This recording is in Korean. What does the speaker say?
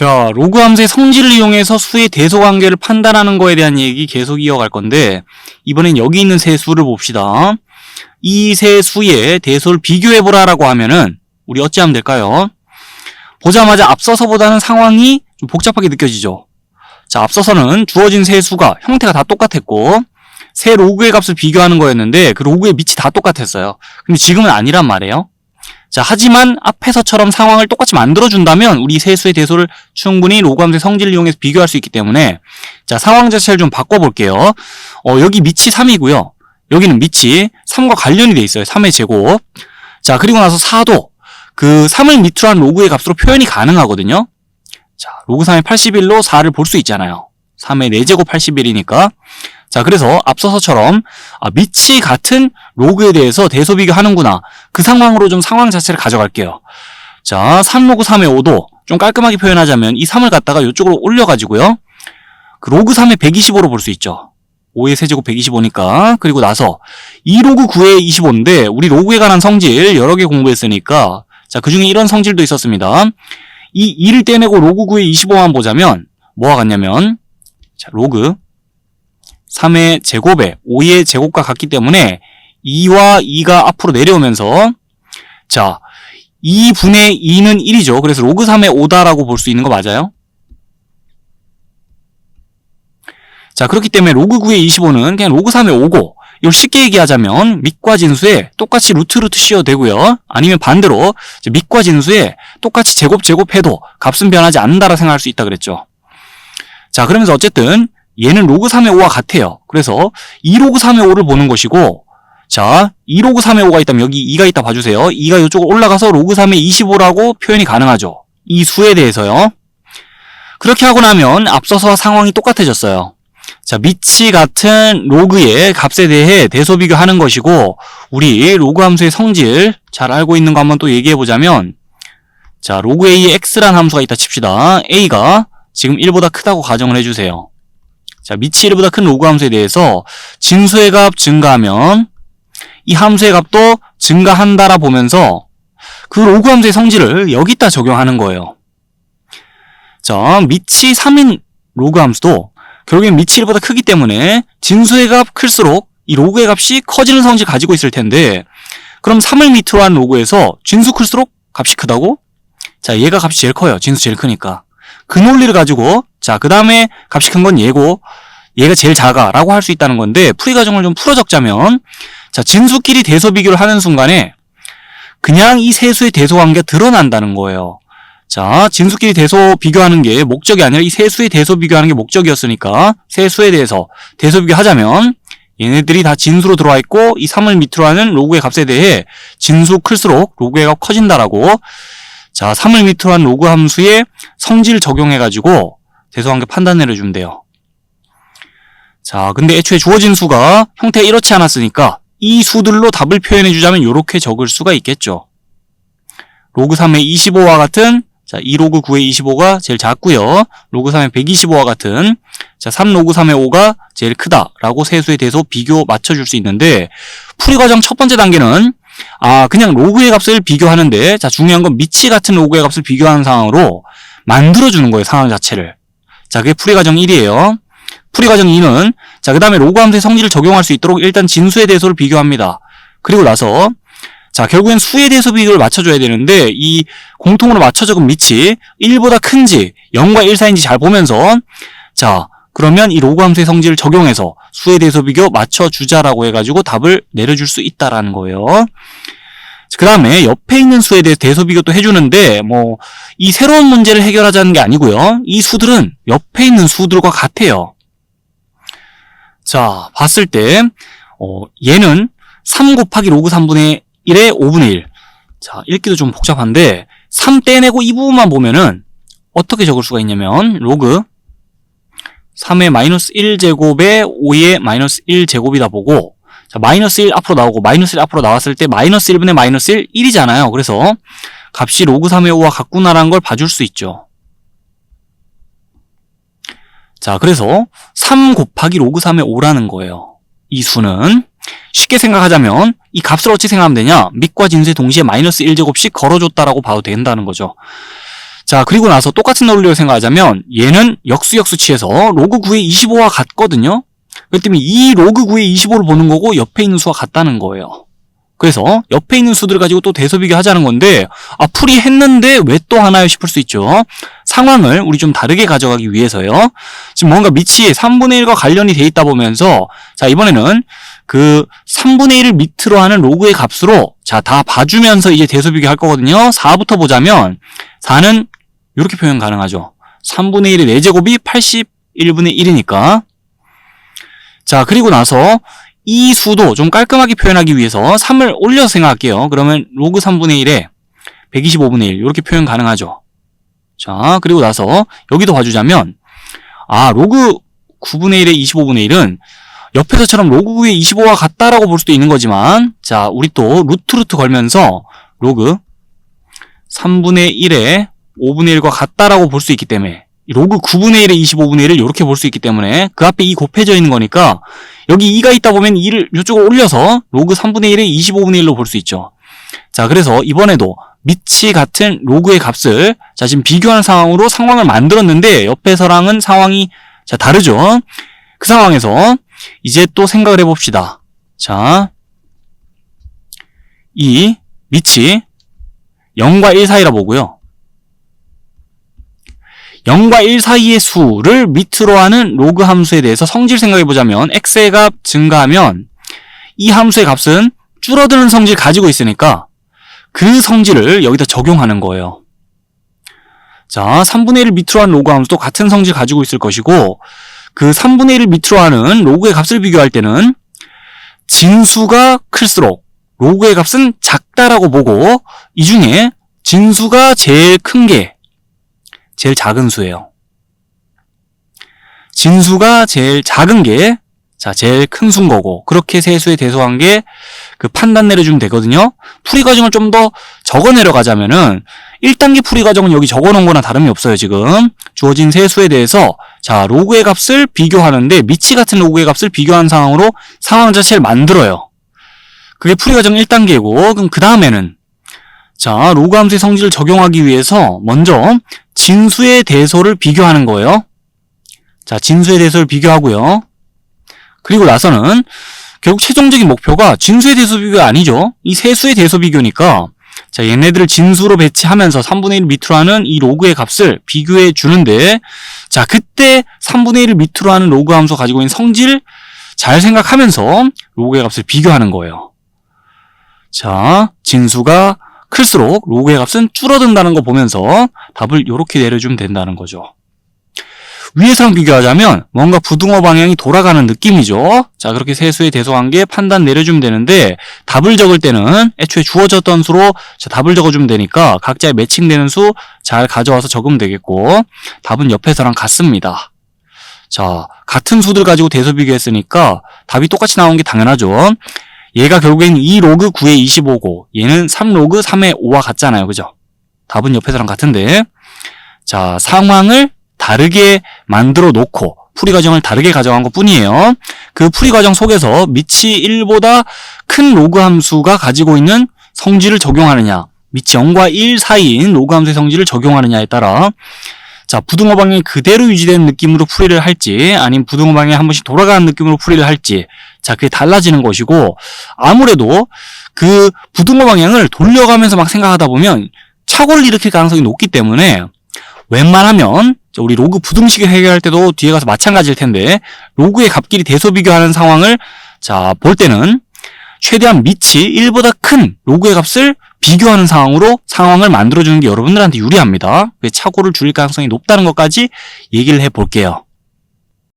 자, 로그 함수의 성질을 이용해서 수의 대소 관계를 판단하는 거에 대한 얘기 계속 이어갈 건데 이번엔 여기 있는 세 수를 봅시다. 이 세 수의 대소를 비교해 보라라고 하면은 우리 어찌 하면 될까요? 보자마자 앞서서보다는 상황이 좀 복잡하게 느껴지죠. 자, 앞서서는 주어진 세 수가 형태가 다 똑같았고 세 로그의 값을 비교하는 거였는데 그 로그의 밑이 다 똑같았어요. 근데 지금은 아니란 말이에요. 자, 하지만 앞에서처럼 상황을 똑같이 만들어준다면 우리 세수의 대소를 충분히 로그 함수의 성질을 이용해서 비교할 수 있기 때문에 자, 상황 자체를 좀 바꿔볼게요. 어, 여기 밑이 3이고요. 여기는 밑이 3과 관련이 돼 있어요. 3의 제곱. 자, 그리고 나서 4도 그 3을 밑으로 한 로그의 값으로 표현이 가능하거든요. 자, 로그 3의 81로 4를 볼 수 있잖아요. 3의 4제곱 81이니까. 자, 그래서 앞서서처럼 아, 밑이 같은 로그에 대해서 대소 비교 하는구나. 그 상황으로 좀 상황 자체를 가져갈게요. 자, 3로그 3의 5도 좀 깔끔하게 표현하자면 이 3을 갖다가 이쪽으로 올려가지고요. 그 로그 3의 125로 볼 수 있죠. 5의 세제곱 125니까. 그리고 나서 2로그 9의 25인데 우리 로그에 관한 성질 여러 개 공부했으니까 자, 그 중에 이런 성질도 있었습니다. 이 2를 떼내고 로그 9의 25만 보자면 뭐와 같냐면 자, 로그 3의 제곱에 5의 제곱과 같기 때문에 2와 2가 앞으로 내려오면서 자 2분의 2는 1이죠. 그래서 로그 3의 5다라고 볼 수 있는 거 맞아요? 자 그렇기 때문에 로그 9의 25는 그냥 로그 3의 5고 이걸 쉽게 얘기하자면 밑과 진수에 똑같이 루트 루트 씌워도 되고요. 아니면 반대로 밑과 진수에 똑같이 제곱 제곱해도 값은 변하지 않는다라 생각할 수 있다 그랬죠. 자 그러면서 어쨌든 얘는 로그 3의 5와 같아요. 그래서 2로그 3의 5를 보는 것이고 자 2로그 3의 5가 있다면 여기 2가 있다 봐주세요. 2가 이쪽으로 올라가서 로그 3의 25라고 표현이 가능하죠. 이 수에 대해서요. 그렇게 하고 나면 앞서서와 상황이 똑같아졌어요. 자, 밑이 같은 로그의 값에 대해 대소 비교하는 것이고 우리 로그 함수의 성질 잘 알고 있는 거 한번 또 얘기해 보자면 자, 로그 a에 x란 함수가 있다 칩시다. a가 지금 1보다 크다고 가정을 해주세요. 자, 밑이 1보다 큰 로그 함수에 대해서 진수의 값 증가하면 이 함수의 값도 증가한다라 보면서 그 로그 함수의 성질을 여기다 적용하는 거예요. 자, 밑이 3인 로그 함수도 결국엔 1보다 크기 때문에 진수의 값 클수록 이 로그의 값이 커지는 성질 가지고 있을 텐데 그럼 3을 밑으로 한 로그에서 진수 클수록 값이 크다고? 자, 얘가 값이 제일 커요. 진수 제일 크니까. 그 논리를 가지고 자, 그 다음에 값이 큰건 얘고 얘가 제일 작아 라고 할 수 있다는 건데 풀이 과정을 좀 풀어 적자면 자, 진수끼리 대소 비교를 하는 순간에 그냥 이 세수의 대소 관계가 드러난다는 거예요. 자, 진수끼리 대소 비교하는 게 목적이 아니라 이 세수의 대소 비교하는 게 목적이었으니까 세수에 대해서 대소 비교하자면 얘네들이 다 진수로 들어와 있고 이 3을 밑으로 하는 로그의 값에 대해 진수 클수록 로그의 값 커진다라고 자, 3을 밑으로 한 로그 함수의 성질 적용해가지고 대소관계 판단 내려주면 돼요. 자, 근데 애초에 주어진 수가 형태가 이렇지 않았으니까 이 수들로 답을 표현해 주자면 이렇게 적을 수가 있겠죠. 로그 3의 25와 같은 자, 2 로그 9의 25가 제일 작고요. 로그 3의 125와 같은 자, 3 로그 3의 5가 제일 크다라고 세 수에 대해서 비교 맞춰 줄 수 있는데 풀이 과정 첫 번째 단계는 아, 그냥 로그의 값을 비교하는데 자, 중요한 건 미치 같은 로그의 값을 비교하는 상황으로 만들어 주는 거예요, 상황 자체를. 자, 그게 풀이 과정 1이에요. 풀이 과정 2는 자, 그 다음에 로그 함수의 성질을 적용할 수 있도록 일단 진수의 대소를 비교합니다. 그리고 나서 자, 결국엔 수의 대소 비교를 맞춰줘야 되는데 이 공통으로 맞춰 적은 밑이 1보다 큰지 0과 1 사이인지 잘 보면서 자, 그러면 이 로그 함수의 성질을 적용해서 수의 대소 비교 맞춰주자라고 해가지고 답을 내려줄 수 있다라는 거예요. 그 다음에 옆에 있는 수에 대해 대소 비교도 해주는데 뭐 이 새로운 문제를 해결하자는 게 아니고요. 이 수들은 옆에 있는 수들과 같아요. 자, 봤을 때 어, 얘는 3 곱하기 로그 3분의 1의 5분의 1. 자, 읽기도 좀 복잡한데 3 떼내고 이 부분만 보면은 어떻게 적을 수가 있냐면 로그 3의 마이너스 1제곱에 5의 마이너스 1제곱이다 보고 자, 마이너스 1 앞으로 나오고 마이너스 1 앞으로 나왔을 때 마이너스 1분의 마이너스 1, 1이잖아요. 그래서 값이 로그 3의 5와 같구나라는 걸 봐줄 수 있죠. 자, 그래서 3 곱하기 로그 3의 5라는 거예요. 이 수는 쉽게 생각하자면 이 값을 어찌 생각하면 되냐? 밑과 진수의 동시에 마이너스 1제곱씩 걸어줬다라고 봐도 된다는 거죠. 자, 그리고 나서 똑같은 논리로 생각하자면 얘는 역수 역수치에서 로그 9의 25와 같거든요. 그렇기 때문에 이 로그 9의 25를 보는 거고 옆에 있는 수와 같다는 거예요. 그래서 옆에 있는 수들 가지고 또 대소 비교 하자는 건데 아 풀이 했는데 왜 또 하나요 싶을 수 있죠. 상황을 우리 좀 다르게 가져가기 위해서요. 지금 뭔가 밑이 3분의 1과 관련이 돼 있다 보면서 자 이번에는 그 3분의 1을 밑으로 하는 로그의 값으로 자 다 봐주면서 이제 대소 비교 할 거거든요. 4부터 보자면 4는 이렇게 표현 가능하죠. 3분의 1의 4제곱이 81분의 1이니까 자 그리고 나서 이 수도 좀 깔끔하게 표현하기 위해서 3을 올려서 생각할게요. 그러면 로그 3분의 1에 125분의 1 이렇게 표현 가능하죠. 자 그리고 나서 여기도 봐주자면 아 로그 9분의 1에 25분의 1은 옆에서처럼 로그 9의 25와 같다라고 볼 수도 있는 거지만 자 우리 또 루트 루트 걸면서 로그 3분의 1에 5분의 1과 같다라고 볼 수 있기 때문에 이 로그 9분의 1에 25분의 1을 이렇게 볼 수 있기 때문에 그 앞에 2 곱해져 있는 거니까 여기 2가 있다 보면 2를 이쪽으로 올려서 로그 3분의 1에 25분의 1로 볼 수 있죠. 자 그래서 이번에도 밑이 같은 로그의 값을 자 지금 비교하는 상황으로 상황을 만들었는데 옆에서랑은 상황이 자 다르죠. 그 상황에서 이제 또 생각을 해봅시다. 자, 이 밑이 0과 1 사이라 보고요. 0과 1 사이의 수를 밑으로 하는 로그 함수에 대해서 성질 생각해 보자면 x의 값 증가하면 이 함수의 값은 줄어드는 성질 가지고 있으니까 그 성질을 여기다 적용하는 거예요. 자, 3분의 1을 밑으로 한 로그 함수도 같은 성질 가지고 있을 것이고 그 3분의 1을 밑으로 하는 로그의 값을 비교할 때는 진수가 클수록 로그의 값은 작다라고 보고 이 중에 진수가 제일 큰 게 제일 작은 수예요. 진수가 제일 작은 게 자, 제일 큰 수인 거고 그렇게 세수에 대소한 게 그 판단 내려주면 되거든요. 풀이 과정을 좀 더 적어 내려가자면은 1단계 풀이 과정은 여기 적어 놓은 거나 다름이 없어요, 지금. 주어진 세수에 대해서 자, 로그의 값을 비교하는데 미치 같은 로그의 값을 비교한 상황으로 상황 자체를 만들어요. 그게 풀이 과정 1단계고 그럼 그 다음에는 자, 로그 함수의 성질을 적용하기 위해서 먼저 진수의 대소를 비교하는 거예요. 자, 진수의 대소를 비교하고요. 그리고 나서는 결국 최종적인 목표가 진수의 대소 비교가 아니죠. 이 세수의 대소 비교니까 자, 얘네들을 진수로 배치하면서 3분의 1 밑으로 하는 이 로그의 값을 비교해 주는데 자, 그때 3분의 1을 밑으로 하는 로그 함수 가지고 있는 성질 잘 생각하면서 로그의 값을 비교하는 거예요. 자, 진수가 클수록 로그의 값은 줄어든다는 거 보면서 답을 이렇게 내려주면 된다는 거죠. 위에서랑 비교하자면 뭔가 부등호 방향이 돌아가는 느낌이죠. 자, 그렇게 세수의 대소관계 판단 내려주면 되는데 답을 적을 때는 애초에 주어졌던 수로 자, 답을 적어주면 되니까 각자의 매칭되는 수 잘 가져와서 적으면 되겠고 답은 옆에서랑 같습니다. 자, 같은 수들 가지고 대소 비교했으니까 답이 똑같이 나온 게 당연하죠. 얘가 결국엔 2 로그 9의 25고 얘는 3 로그 3의 5와 같잖아요. 그죠? 답은 옆에서랑 같은데 자, 상황을 다르게 만들어 놓고 풀이 과정을 다르게 가져간 것 뿐이에요. 그 풀이 과정 속에서 밑이 1보다 큰 로그 함수가 가지고 있는 성질을 적용하느냐, 밑이 0과 1 사이인 로그 함수의 성질을 적용하느냐에 따라 자, 부등호 방향이 그대로 유지되는 느낌으로 풀이를 할지, 아니면 부등호 방향이 한 번씩 돌아가는 느낌으로 풀이를 할지, 자, 그게 달라지는 것이고, 아무래도 그 부등호 방향을 돌려가면서 막 생각하다 보면 착오를 일으킬 가능성이 높기 때문에 웬만하면 우리 로그 부등식을 해결할 때도 뒤에 가서 마찬가지일 텐데 로그의 값끼리 대소 비교하는 상황을 자 볼 때는 최대한 밑이 1보다 큰 로그의 값을 비교하는 상황으로 상황을 만들어주는 게 여러분들한테 유리합니다. 그 착오를 줄일 가능성이 높다는 것까지 얘기를 해볼게요.